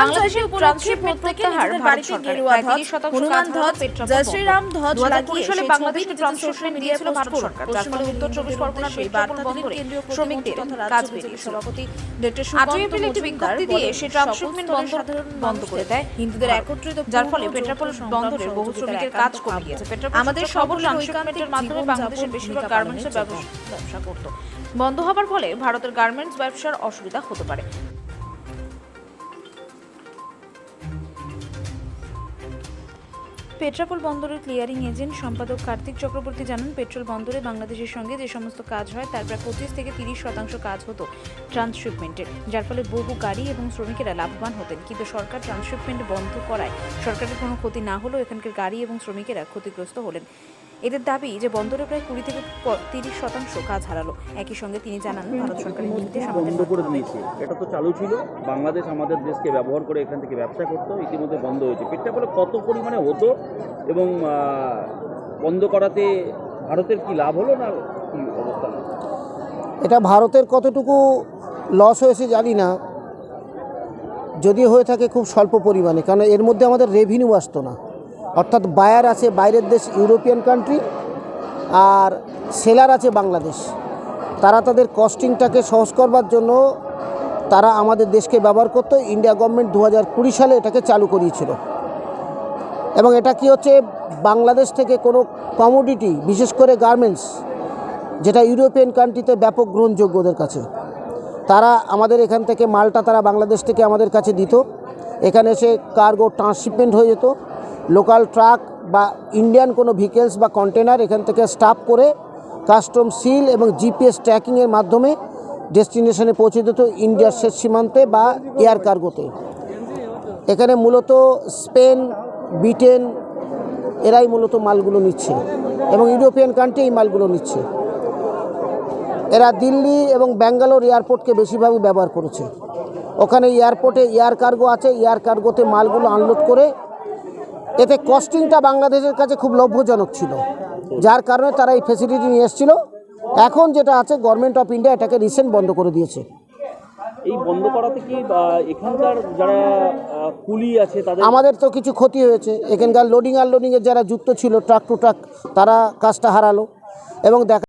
বাংলাদেশে ট্রান্সশিপমেন্ট প্রত্যাহার ভারত সরকার প্রায় 30 শতাংশ কাজ ধ্বজ জয় শ্রীরাম ধ্বজ লাগিয়ে সালে বাংলাদেশকে ট্রান্সশিপমেন্ট দিয়েছিল ভারত সরকার যার ফলে উত্তর চব্বিশ পরগনার পেট্রোল বন্দরে শ্রমিকদের কাজ বেরিয়েছিল আটই এপ্রিল একটি বিজ্ঞপ্তি দিয়ে সে ট্রান্সশিপমেন্ট বন্ধ বন্ধ করে দেয়। হিন্দুদের একত্রিত যার ফলে পেট্রাপোল বন্দরের বহু শ্রমিকের কাজ কমে গিয়েছে আমাদের সবল ট্রান্সশিপমেন্টের মাধ্যমে বাংলাদেশের বেশিরভাগ গার্মেন্টসের ব্যবসা করত বন্ধ হবার ফলে ভারতের গার্মেন্টস ব্যবসার অসুবিধা হতে পারে পেট্রাপোল বন্দরের ক্লিয়ারিং এজেন্ট সম্পাদক কার্তিক চক্রবর্তী জানান, পেট্রোল বন্দরে বাংলাদেশের সঙ্গে যে সমস্ত কাজ হয়, তার প্রায় পঁচিশ থেকে তিরিশ শতাংশ কাজ হতো ট্রান্সশিপমেন্টের, যার ফলে বহু গাড়ি এবং শ্রমিকেরা লাভবান হতেন। কিন্তু সরকার ট্রান্সশিপমেন্ট বন্ধ করায় সরকারের কোনো ক্ষতি না হলেও এখানকার গাড়ি এবং শ্রমিকেরা ক্ষতিগ্রস্ত হলেন। এদের দাবি যে বন্দরে প্রায় কুড়ি থেকে তিরিশ শতাংশ কাজ হারালো। একই সঙ্গে তিনি জানান ভারত সরকারের নির্দেশ আমাদের বন্ধ করে দিয়েছে। এটা তো চালু ছিল। বাংলাদেশ আমাদের দেশকে ব্যবহার করে এখান থেকে ব্যবসা করতো। ইতিমধ্যে বন্ধ হয়েছে। পেটটা বলে কত পরিমাণে হতো এবং বন্ধ করাতে ভারতের কি লাভ হলো না কি অবস্থা? এটা ভারতের কতটুকু লস হয়েছে জানি না। যদি হয়ে থাকে খুব স্বল্প পরিমাণে কারণ এর মধ্যে আমাদের রেভিনিউ আসতো না। অর্থাৎ বায়ার আছে বাইরের দেশ ইউরোপিয়ান কান্ট্রি আর সেলার আছে বাংলাদেশ। তারা তাদের কস্টিংটাকে সহজ করবার জন্য তারা আমাদের দেশকে ব্যবহার করতো। ইন্ডিয়া গভর্নমেন্ট দু হাজার কুড়ি সালে এটাকে চালু করিয়েছিল। এবং এটা কি হচ্ছে, বাংলাদেশ থেকে কোনো কমোডিটি বিশেষ করে গার্মেন্টস যেটা ইউরোপিয়ান কান্ট্রিতে ব্যাপক গ্রহণযোগ্য ওদের কাছে। তারা আমাদের এখান থেকে মালটা তারা বাংলাদেশ থেকে আমাদের কাছে দিত। এখানে এসে কার্গো ট্রান্সশিপমেন্ট হয়ে যেত। লোকাল ট্রাক বা ইন্ডিয়ান কোনো ভেহিকেলস বা কন্টেনার এখান থেকে স্টাফ করে কাস্টম সিল এবং জিপিএস ট্র্যাকিংয়ের মাধ্যমে ডেস্টিনেশনে পৌঁছে দিত ইন্ডিয়ার শেষ সীমান্তে বা এয়ার কার্গোতে। এখানে মূলত স্পেন, ব্রিটেন এরাই মূলত মালগুলো নিচ্ছে এবং ইউরোপিয়ান কান্ট্রি এই মালগুলো নিচ্ছে। এরা দিল্লি এবং ব্যাঙ্গালোর এয়ারপোর্টকে বেশিরভাগই ব্যবহার করেছে। ওখানে এয়ারপোর্টে এয়ার কার্গো আছে, এয়ার কার্গোতে মালগুলো আনলোড করে এতে কস্টিংটা বাংলাদেশের কাছে খুব লভ্যজনক ছিল। যার কারণে তারা এই ফেসিলিটি নিয়ে এসেছিল। এখন যেটা আছে গভর্নমেন্ট অফ ইন্ডিয়া এটাকে রিসেন্ট বন্ধ করে দিয়েছে। এই বন্ধ করাতে কি এখানকার যারা কুলি আছে তাদের আমাদের তো কিছু ক্ষতি হয়েছে। এখানকার লোডিং আর লোডিংয়ের যারা যুক্ত ছিল ট্রাক টু ট্রাক তারা কাজটা হারালো। এবং দেখা